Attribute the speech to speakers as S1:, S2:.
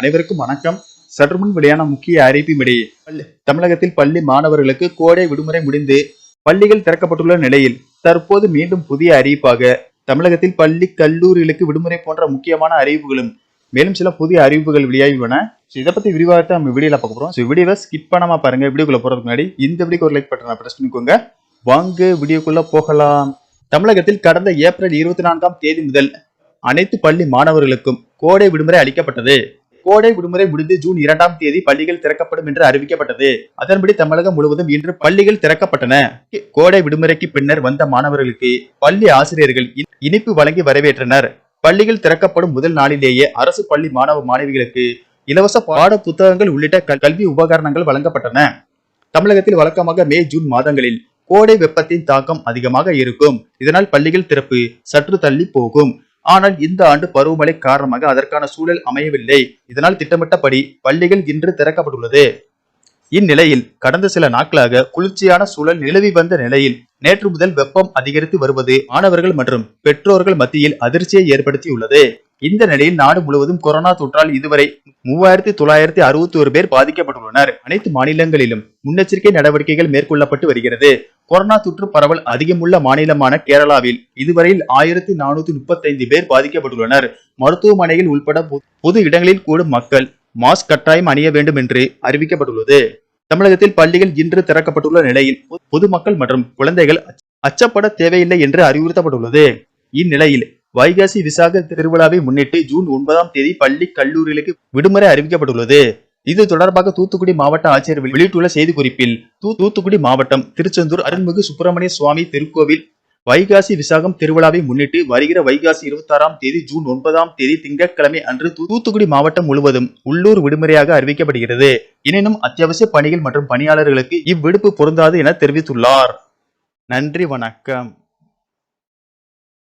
S1: அனைவருக்கும் வணக்கம். சற்று முன் வெளியான முக்கிய அறிவிப்பின்படி தமிழகத்தில் பள்ளி மாணவர்களுக்கு கோடை விடுமுறை முடிந்து பள்ளிகள் திறக்கப்பட்டுள்ள நிலையில் தற்போது மீண்டும் புதிய அறிவிப்பாக தமிழகத்தில் பள்ளி கல்லூரிகளுக்கு விடுமுறை போன்ற முக்கியமான அறிவிப்புகளும் மேலும் சில புதிய அறிவிப்புகள் வெளியாகியுள்ளன. So, இதை பத்தி விரிவாக நம்ம வீடியோல பார்க்க போறோம். ஸோ வீடியோவை ஸ்கிப் பண்ணாம பாருங்க. வீடியோக்குள்ள போறதுக்கு முன்னாடி இந்த வீடியோக்கு ஒரு லைக் பட்டனை பிரஸ் பண்ணிக்கோங்க. வாங்க வீடியோக்குள்ள போகலாம். தமிழகத்தில் கடந்த ஏப்ரல் இருபத்தி நான்காம் தேதி முதல் அனைத்து பள்ளி மாணவர்களுக்கும் கோடை விடுமுறை அளிக்கப்பட்டது. கோடை விடுமுறை முடிந்து ஜூன் இரண்டாம் தேதி பள்ளிகள் திறக்கப்படும் என்று அறிவிக்கப்பட்டது. அதன்படி தமிழகம் முழுவதும் இன்று பள்ளிகள் திறக்கப்பட்டன. கோடை விடுமுறைக்கு பின்னர் வந்த மாணவர்களுக்கு பள்ளி ஆசிரியர்கள் இனிப்பு வழங்கி வரவேற்றனர். பள்ளிகள் திறக்கப்படும் முதல் நாளிலேயே அரசு பள்ளி மாணவ மாணவிகளுக்கு இலவச பாட புத்தகங்கள் உள்ளிட்ட கல்வி உபகரணங்கள் வழங்கப்பட்டன. தமிழகத்தில் வழக்கமாக மே ஜூன் மாதங்களில் கோடை வெப்பத்தின் தாக்கம் அதிகமாக இருக்கும். இதனால் பள்ளிகள் திறப்பு சற்று தள்ளி போகும். ஆனால் இந்த ஆண்டு பருவமழை காரணமாக அதற்கான சூழல் அமையவில்லை. இதனால் திட்டமிட்டபடி பள்ளிகள் இன்று திறக்கப்பட்டுள்ளது. இந்நிலையில் கடந்த சில நாட்களாக குளிர்ச்சியான சூழல் நிலவி வந்த நிலையில் நேற்று முதல் வெப்பம் அதிகரித்து வருவது மாணவர்கள் மற்றும் பெற்றோர்கள் மத்தியில் அதிர்ச்சியை ஏற்படுத்தியுள்ளது. இந்த நிலையில் நாடு முழுவதும் கொரோனா தொற்றால் இதுவரை மூவாயிரத்தி தொள்ளாயிரத்தி அறுபத்தி ஒரு பேர் பாதிக்கப்பட்டுள்ளனர். அனைத்து மாநிலங்களிலும் முன்னெச்சரிக்கை நடவடிக்கைகள் மேற்கொள்ளப்பட்டு வருகிறது. கொரோனா தொற்று பரவல் அதிகமுள்ள மாநிலமான கேரளாவில் இதுவரையில் ஆயிரத்தி நானூத்தி முப்பத்தைந்து பேர் பாதிக்கப்பட்டுள்ளனர். மருத்துவமனையில் உள்பட பொது இடங்களில் கூடும் மக்கள் மாஸ்க் கட்டாயம் அணிய வேண்டும் என்று அறிவிக்கப்பட்டுள்ளது. தமிழகத்தில் பள்ளிகள் இன்று திறக்கப்பட்டுள்ள நிலையில் பொதுமக்கள் மற்றும் குழந்தைகள் அச்ச- அச்சப்பட தேவையில்லை என்று அறிவுறுத்தப்பட்டுள்ளது. இந்நிலையில் வைகாசி விசாக திருவிழாவை முன்னிட்டு ஜூன் ஒன்பதாம் தேதி பள்ளி கல்லூரிகளுக்கு விடுமுறை அறிவிக்கப்பட்டுள்ளது. இது தொடர்பாக தூத்துக்குடி மாவட்ட ஆட்சியர் வெளியிட்டுள்ள செய்திக்குறிப்பில் தூ- தூத்துக்குடி மாவட்டம் திருச்செந்தூர் அருள்மிகு சுப்பிரமணிய சுவாமி திருக்கோவில் வைகாசி விசாகம் திருவிழாவை முன்னிட்டு வருகிற வைகாசி இருபத்தாறாம் தேதி ஜூன் ஒன்பதாம் தேதி திங்கட்கிழமை அன்று தூத்துக்குடி மாவட்டம் முழுவதும் உள்ளூர் விடுமுறையாக அறிவிக்கப்படுகிறது. எனினும் அத்தியாவசிய பணிகள் மற்றும் பணியாளர்களுக்கு இவ்விடுப்பு பொருந்தாது என தெரிவித்துள்ளார். நன்றி வணக்கம்.